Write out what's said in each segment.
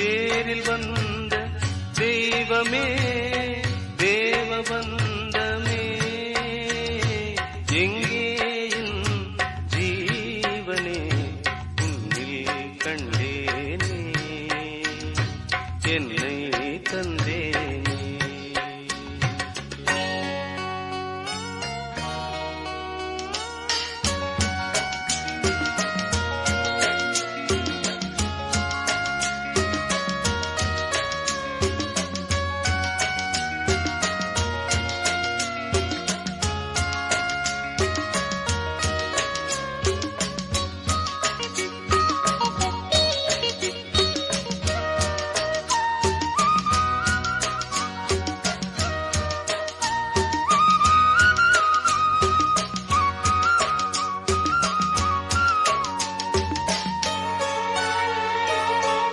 தேரில் வந்த தெய்வமே தேவ பந்தமே எங்கே ஜீவனே உன்னில் கண்டேனே. என்னை தந்தேனே.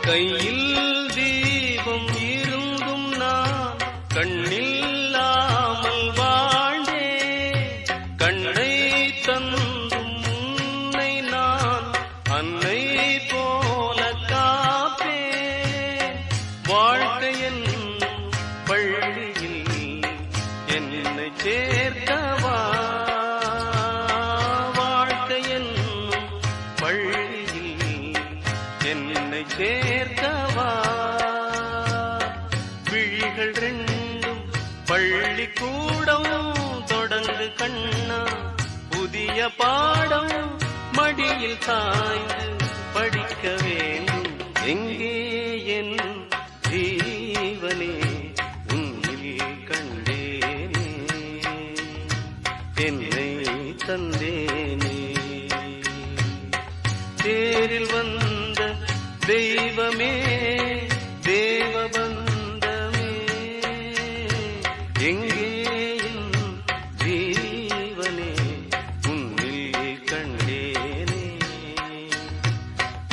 கையில் விழிகள் ரெண்டும் பள்ளிக்கூடம் தொடர்ந்து கண்ணா. புதிய பாடம் மடியில் சாய்ந்து படிக்க வேண்டும். எங்கே என் ஜீவனே உன்னில் கண்டேனே. என்னை தந்தேனே. தேரில் வந்த தெய்வமே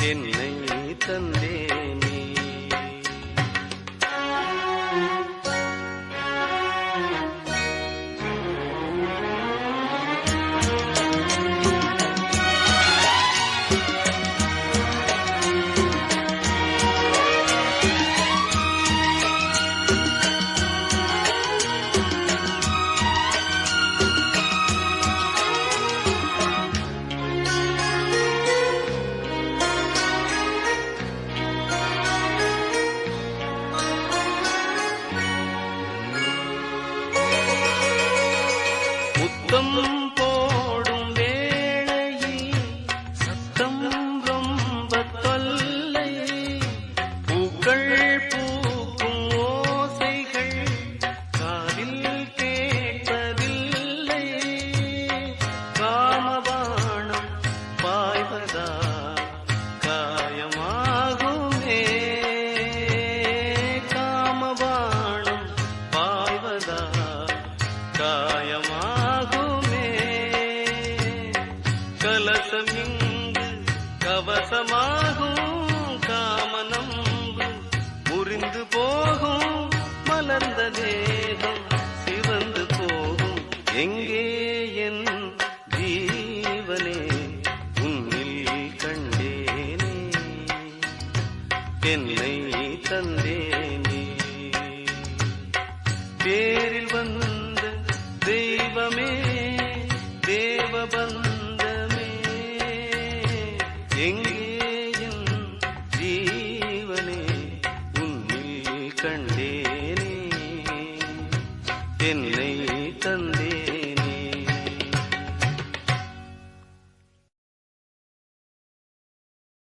என்னை தந்தேனே. அணிந்து கவசமாகும் காமனம் முறிந்து போகும் மலர்ந்த தேகம் சிவந்து போகும். எங்கே என் ஜீவனே? உன்னில் கண்டேனே. என்னை தந்தேனே. பேரில் வந்த தெய்வமே தேவபந்த தென்னை தந்தே